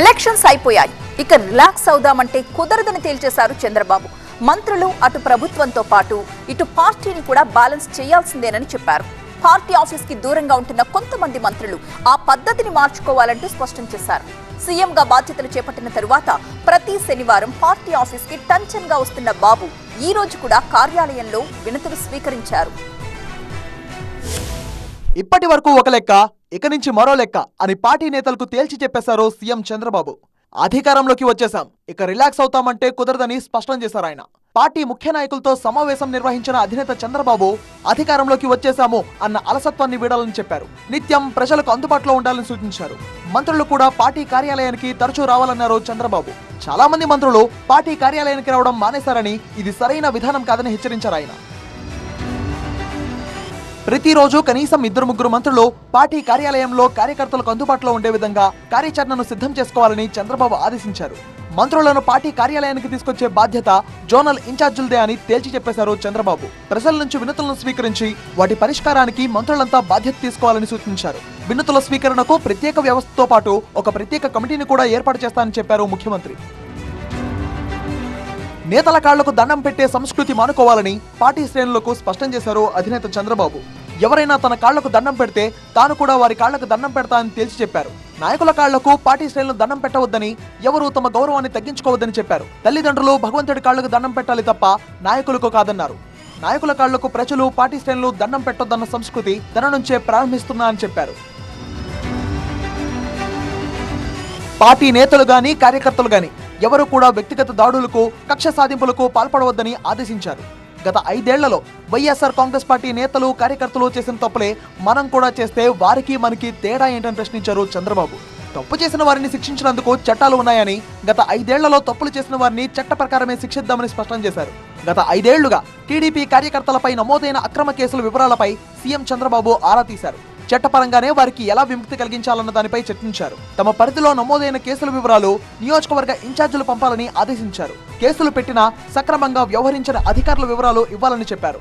Elections అయిపోయాయి. ఇక relax అవుదామంటే కుదరదని తేల్చేశారు చంద్రబాబు. మంత్రులు అటు ప్రభుత్వంతో పాటు ఇటు పార్టీని కూడా బ్యాలెన్స్ చేయాల్సిందేనని చెప్పారు. పార్టీ ఆఫీస్కి దూరంగా ఉంటున్న కొంతమంది మంత్రులు ఆ పద్ధతిని మార్చుకోవాలంటూ స్పష్టం చేశారు. సీఎంగా బాధ్యతలు చేపట్టిన తరువాత ప్రతి శనివారం పార్టీ ఆఫీస్కి టెన్షన్గా వస్తున్న బాబు ఈ రోజు కూడా కార్యాలయంలో వినతులు స్వీకరించారు. ఇప్పటి వరకు ఒక లెక్క ఇక నుంచి మరో లెక్క అని పార్టీ నేతలకు తేల్చి చెప్పేశారు సీఎం చంద్రబాబు. అధికారంలోకి వచ్చేశాం. ఇక రిలాక్స్ అవుతామంటే కుదరదని స్పష్టం చేశారు ఆయన. పార్టీ ముఖ్య నాయకులతో సమావేశం నిర్వహించిన అధినేత చంద్రబాబు అధికారంలోకి వచ్చేశాము అన్న అలసత్వాన్ని వీడాలని చెప్పారు. నిత్యం ప్రజలకు అందుబాటులో ఉండాలని సూచించారు. మంత్రులు కూడా పార్టీ కార్యాలయానికి తరచూ రావాలన్నారు చంద్రబాబు. చాలా మంది మంత్రులు పార్టీ కార్యాలయానికి రావడం మానేశారని ఇది సరైన విధానం కాదని హెచ్చరించారు ఆయన. ప్రతిరోజు కనీసం ఇద్దరు ముగ్గురు మంత్రులు పార్టీ కార్యాలయంలో కార్యకర్తలకు అందుబాటులో ఉండే విధంగా కార్యాచరణను సిద్ధం చేసుకోవాలని చంద్రబాబు ఆదేశించారు. మంత్రులను పార్టీ కార్యాలయానికి తీసుకొచ్చే బాధ్యత జోనల్ ఇన్ఛార్జీలదే అని తేల్చి చెప్పేశారు చంద్రబాబు. ప్రజల నుంచి వినతులను స్వీకరించి వాటి పరిష్కారానికి మంత్రులంతా బాధ్యత తీసుకోవాలని సూచించారు. వినతుల స్వీకరణకు ప్రత్యేక వ్యవస్థతో పాటు ఒక ప్రత్యేక కమిటీని కూడా ఏర్పాటు చేస్తానని చెప్పారు ముఖ్యమంత్రి. నేతల కాళ్ళకు దండం పెట్టే సంస్కృతి మానుకోవాలని పార్టీ శ్రేణులకు స్పష్టం చేశారు అధినేత చంద్రబాబు. ఎవరైనా తన కాళ్ళకు దండం పెడితే తాను కూడా వారి కాళ్ళకు దండం పెడతా అని తేల్చి చెప్పారు. నాయకుల కాళ్ళకు పార్టీ శ్రేణులు దండం పెట్టవద్దని ఎవరూ తమ గౌరవాన్ని తగ్గించుకోవద్దని చెప్పారు. తల్లిదండ్రులు భగవంతుడి కాళ్ళకు దండం పెట్టాలి తప్ప నాయకులకు కాదన్నారు. నాయకుల కాళ్ళకు ప్రజలు పార్టీ శ్రేణులు దండం పెట్టొద్దన్న సంస్కృతి తన నుంచే ప్రారంభిస్తున్నా అని చెప్పారు. పార్టీ నేతలు గాని కార్యకర్తలు గాని ఎవరు కూడా వ్యక్తిగత దాడులకు కక్ష సాధింపులకు పాల్పడవద్దని ఆదేశించారు. గత ఐదేళ్ళలో వైఎస్ఆర్ కాంగ్రెస్ పార్టీ నేతలు కార్యకర్తలు చేసిన తప్పులే మనం కూడా చేస్తే వారికి మనకి తేడా ఏంటని ప్రశ్నించారు చంద్రబాబు. తప్పు చేసిన వారిని శిక్షించినందుకు చట్టాలు ఉన్నాయని గత ఐదేళ్ళలో తప్పులు చేసిన వారిని చట్ట ప్రకారమే శిక్షిద్దామని స్పష్టం చేశారు. గత ఐదేళ్ళుగా టీడీపీ కార్యకర్తలపై నమోదైన అక్రమ కేసుల వివరాలపై సీఎం చంద్రబాబు ఆరా తీశారు. చట్టపరంగానే వారికి ఎలా విముక్తి కలిగించాలన్న దానిపై చర్చించారు. తమ పరిధిలో నమోదైన కేసుల వివరాలు నియోజకవర్గ ఇన్ఛార్జీలు పంపాలని ఆదేశించారు. కేసులు పెట్టినా సక్రమంగా వ్యవహరించిన అధికారుల వివరాలు ఇవ్వాలని చెప్పారు.